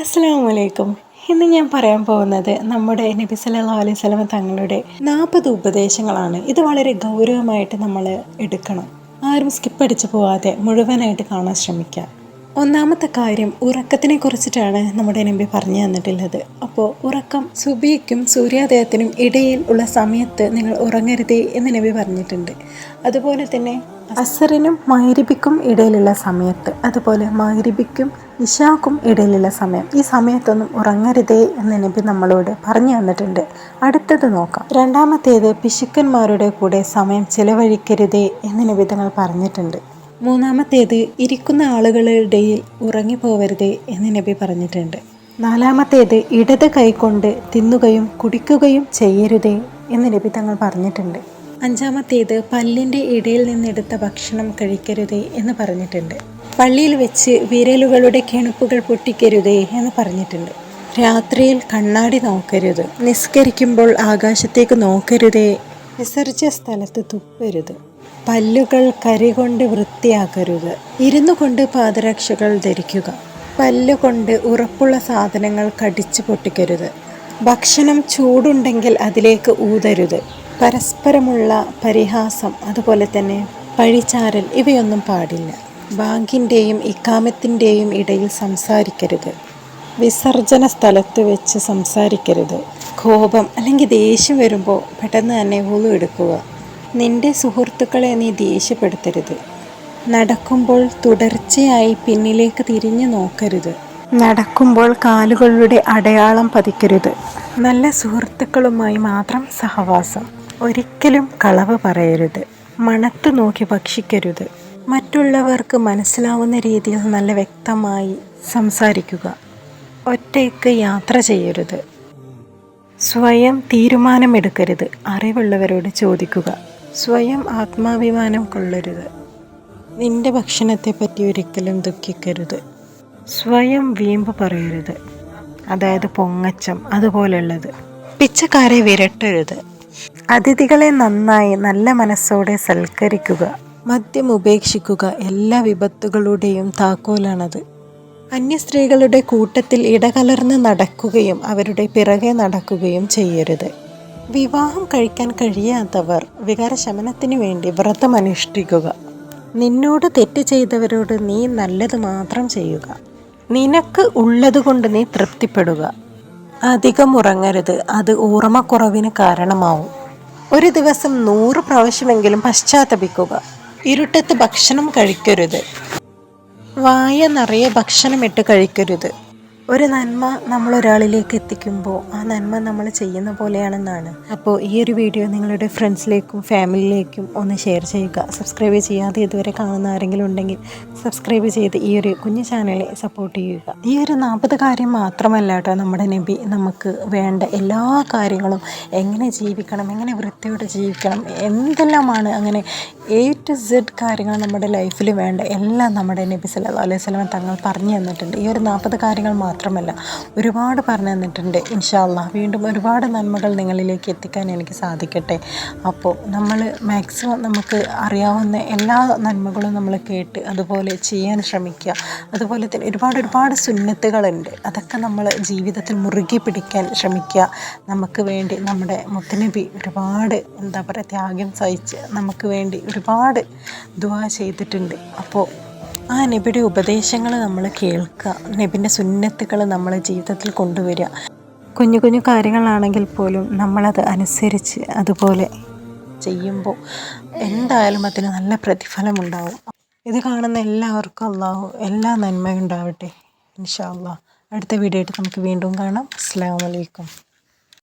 അസ്സാം വലൈക്കും ഇന്ന് ഞാൻ പറയാൻ പോകുന്നത് നമ്മുടെ നബി സല്ലാ അലൈഹി സ്വലമ തങ്ങളുടെ നാൽപ്പത് ഉപദേശങ്ങളാണ്. ഇത് വളരെ ഗൗരവമായിട്ട് നമ്മൾ എടുക്കണം. ആരും സ്കിപ്പ് അടിച്ചു പോവാതെ മുഴുവനായിട്ട് കാണാൻ ശ്രമിക്കുക ഒന്നാമത്തെ കാര്യം ഉറക്കത്തിനെ കുറിച്ചിട്ടാണ് നമ്മുടെ നമ്പി പറഞ്ഞു തന്നിട്ടുള്ളത്. അപ്പോൾ ഉറക്കം സുബിക്കും സൂര്യോദയത്തിനും ഇടയിൽ ഉള്ള സമയത്ത് നിങ്ങൾ ഉറങ്ങരുതേ എന്ന് നബി പറഞ്ഞിട്ടുണ്ട്. അതുപോലെ തന്നെ അസറിനും മൈരിബിക്കും ഇടയിലുള്ള സമയത്ത് അതുപോലെ മൈരിബിക്കും ഇഷാക്കും ഇടയിലുള്ള സമയം. ഈ സമയത്തൊന്നും ഉറങ്ങരുതേ എന്ന് നബി നമ്മളോട് പറഞ്ഞു തന്നിട്ടുണ്ട്. അടുത്തത് നോക്കാം. രണ്ടാമത്തേത് പിശുക്കന്മാരുടെ കൂടെ സമയം ചിലവഴിക്കരുതേ എന്ന് നബി തങ്ങൾ പറഞ്ഞിട്ടുണ്ട്. മൂന്നാമത്തേത് ഇരിക്കുന്ന ആളുകളുടെയിൽ ഉറങ്ങിപ്പോവരുതേ എന്ന് നബി പറഞ്ഞിട്ടുണ്ട്. നാലാമത്തേത് ഇടത് കൈകൊണ്ട് തിന്നുകയും കുടിക്കുകയും ചെയ്യരുതേ എന്ന് നബി തങ്ങൾ പറഞ്ഞിട്ടുണ്ട്. അഞ്ചാമത്തേത് പല്ലിന്റെ ഇടയിൽ നിന്നെടുത്ത ഭക്ഷണം കഴിക്കരുതേ എന്ന് പറഞ്ഞിട്ടുണ്ട്. പള്ളിയിൽ വെച്ച് വിരലുകളുടെ കിണുപ്പുകൾ പൊട്ടിക്കരുതേ എന്ന് പറഞ്ഞിട്ടുണ്ട്. രാത്രിയിൽ കണ്ണാടി നോക്കരുത്. നിസ്കരിക്കുമ്പോൾ ആകാശത്തേക്ക് നോക്കരുതേ. വിസർജ്യ സ്ഥലത്ത് തുപ്പരുത്. പല്ലുകൾ കരി കൊണ്ട് വൃത്തിയാക്കരുത്. ഇരുന്നു കൊണ്ട് പാദരക്ഷകൾ ധരിക്കുക. പല്ലുകൊണ്ട് ഉറപ്പുള്ള സാധനങ്ങൾ കടിച്ചു പൊട്ടിക്കരുത്. ഭക്ഷണം ചൂടുണ്ടെങ്കിൽ അതിലേക്ക് ഊതരുത്. പരസ്പരമുള്ള പരിഹാസം അതുപോലെ തന്നെ പഴിചാരൽ ഇവയൊന്നും പാടില്ല. ബാങ്കിന്റെയും ഇക്കാമത്തിന്റെയും ഇടയിൽ സംസാരിക്കരുത്. വിസർജന സ്ഥലത്ത് വെച്ച് സംസാരിക്കരുത്. കോപം അല്ലെങ്കിൽ ദേഷ്യം വരുമ്പോൾ പെട്ടെന്ന് തന്നെ ഊളു എടുക്കുക. നിന്റെ സുഹൃത്തുക്കളെ നീ ദേഷ്യപ്പെടുത്തരുത്. നടക്കുമ്പോൾ തുടർച്ചയായി പിന്നിലേക്ക് തിരിഞ്ഞു നോക്കരുത്. നടക്കുമ്പോൾ കാലുകളുടെ അടയാളം പതിക്കരുത്. നല്ല സുഹൃത്തുക്കളുമായി മാത്രം സഹവാസം. ഒരിക്കലും കളവ് പറയരുത്. മണത്ത് നോക്കി ഭക്ഷിക്കരുത്. മറ്റുള്ളവർക്ക് മനസ്സിലാവുന്ന രീതിയിൽ നല്ല വ്യക്തമായി സംസാരിക്കുക. ഒറ്റയ്ക്ക് യാത്ര ചെയ്യരുത്. സ്വയം തീരുമാനമെടുക്കരുത്. അറിവുള്ളവരോട് ചോദിക്കുക. സ്വയം ആത്മാഭിമാനം കൊള്ളരുത്. നിന്റെ ഭക്ഷണത്തെപ്പറ്റി ഒരിക്കലും ദുഃഖിക്കരുത്. സ്വയം വീമ്പ് പറയരുത്. അതായത് പൊങ്ങച്ചം അതുപോലുള്ളത്. പിച്ചക്കാരെ വിരട്ടരുത്. അതിഥികളെ നന്നായി നല്ല മനസ്സോടെ സൽക്കരിക്കുക. മദ്യം ഉപേക്ഷിക്കുക എല്ലാ വിപത്തുകളുടെയും താക്കോലാണത്. അന്യ സ്ത്രീകളുടെ കൂട്ടത്തിൽ ഇടകലർന്ന് നടക്കുകയും അവരുടെ പിറകെ നടക്കുകയും ചെയ്യരുത്. വിവാഹം കഴിക്കാൻ കഴിയാത്തവർ വികാരശമനത്തിന് വേണ്ടി വ്രതം അനുഷ്ഠിക്കുക. നിന്നോട് തെറ്റ് ചെയ്തവരോട് നീ നല്ലത് മാത്രം ചെയ്യുക. നിനക്ക് ഉള്ളതുകൊണ്ട് നീ തൃപ്തിപ്പെടുക. അധികം ഉറങ്ങരുത്. അത് ഓർമ്മക്കുറവിന് കാരണമാവും. ഒരു ദിവസം നൂറ് പ്രാവശ്യമെങ്കിലും പശ്ചാത്തപിക്കുക. ഇരുട്ടത്ത് ഭക്ഷണം കഴിക്കരുത്. വായ നിറയെ ഭക്ഷണമിട്ട് കഴിക്കരുത്. ഒരു നന്മ നമ്മൾ ഒരാളിലേക്ക് എത്തിക്കുമ്പോൾ ആ നന്മ നമ്മൾ ചെയ്യുന്ന പോലെയാണെന്നാണ്. അപ്പോൾ ഈ ഒരു വീഡിയോ നിങ്ങളുടെ ഫ്രണ്ട്സിലേക്കും ഫാമിലിയിലേക്കും ഒന്ന് ഷെയർ ചെയ്യുക. സബ്സ്ക്രൈബ് ചെയ്യാതെ ഇതുവരെ കാണുന്ന ആരെങ്കിലും ഉണ്ടെങ്കിൽ സബ്സ്ക്രൈബ് ചെയ്ത് ഈ ഒരു കുഞ്ഞു ചാനലിനെ സപ്പോർട്ട് ചെയ്യുക. ഈ ഒരു നാൽപ്പത് കാര്യം മാത്രമല്ല കേട്ടോ നമ്മുടെ നബി നമുക്ക് വേണ്ട എല്ലാ കാര്യങ്ങളും. എങ്ങനെ ജീവിക്കണം എങ്ങനെ വൃത്തിയോടെ ജീവിക്കണം എന്തെല്ലാമാണ് അങ്ങനെ എ ടു സെഡ് കാര്യങ്ങൾ നമ്മുടെ ലൈഫിൽ വേണ്ട. എല്ലാം നമ്മുടെ നബി സല്ലാ അലൈഹി വസല്ലം തങ്ങൾ പറഞ്ഞു തന്നിട്ടുണ്ട്. ഈ ഒരു നാൽപ്പത് കാര്യങ്ങൾ മാത്രമല്ല ഒരുപാട് പറഞ്ഞു തന്നിട്ടുണ്ട്. ഇൻഷാല്ല വീണ്ടും ഒരുപാട് നന്മകൾ നിങ്ങളിലേക്ക് എത്തിക്കാൻ എനിക്ക് സാധിക്കട്ടെ. അപ്പോൾ നമ്മൾ മാക്സിമം നമുക്ക് അറിയാവുന്ന എല്ലാ നന്മകളും നമ്മൾ കേട്ട് അതുപോലെ ചെയ്യാൻ ശ്രമിക്കുക. അതുപോലെ തന്നെ ഒരുപാട് ഒരുപാട് സുന്നത്തുകളുണ്ട്. അതൊക്കെ നമ്മൾ ജീവിതത്തിൽ മുറുകെ പിടിക്കാൻ ശ്രമിക്കുക. നമുക്ക് വേണ്ടി നമ്മുടെ മുത്തനബി ഒരുപാട് എന്താ പറയുക ത്യാഗം സഹിച്ച് നമുക്ക് വേണ്ടി ഒരുപാട് ദുവാ ചെയ്തിട്ടുണ്ട്. അപ്പോൾ ആ നബിയുടെ ഉപദേശങ്ങൾ നമ്മൾ കേൾക്കുക. നബിന്റെ സുന്നത്തുകൾ നമ്മൾ ജീവിതത്തിൽ കൊണ്ടുവരിക. കുഞ്ഞു കുഞ്ഞു കാര്യങ്ങളാണെങ്കിൽ പോലും നമ്മളത് അനുസരിച്ച് അതുപോലെ ചെയ്യുമ്പോൾ എന്തായാലും അതിന് നല്ല പ്രതിഫലം ഉണ്ടാവും. ഇത് കാണുന്ന എല്ലാവർക്കും അള്ളാഹു എല്ലാ നന്മയും ഉണ്ടാവട്ടെ. ഇൻഷാ അള്ളാഹ് അടുത്ത വീഡിയോ ആയിട്ട് നമുക്ക് വീണ്ടും കാണാം. അസ്സാം വലൈക്കും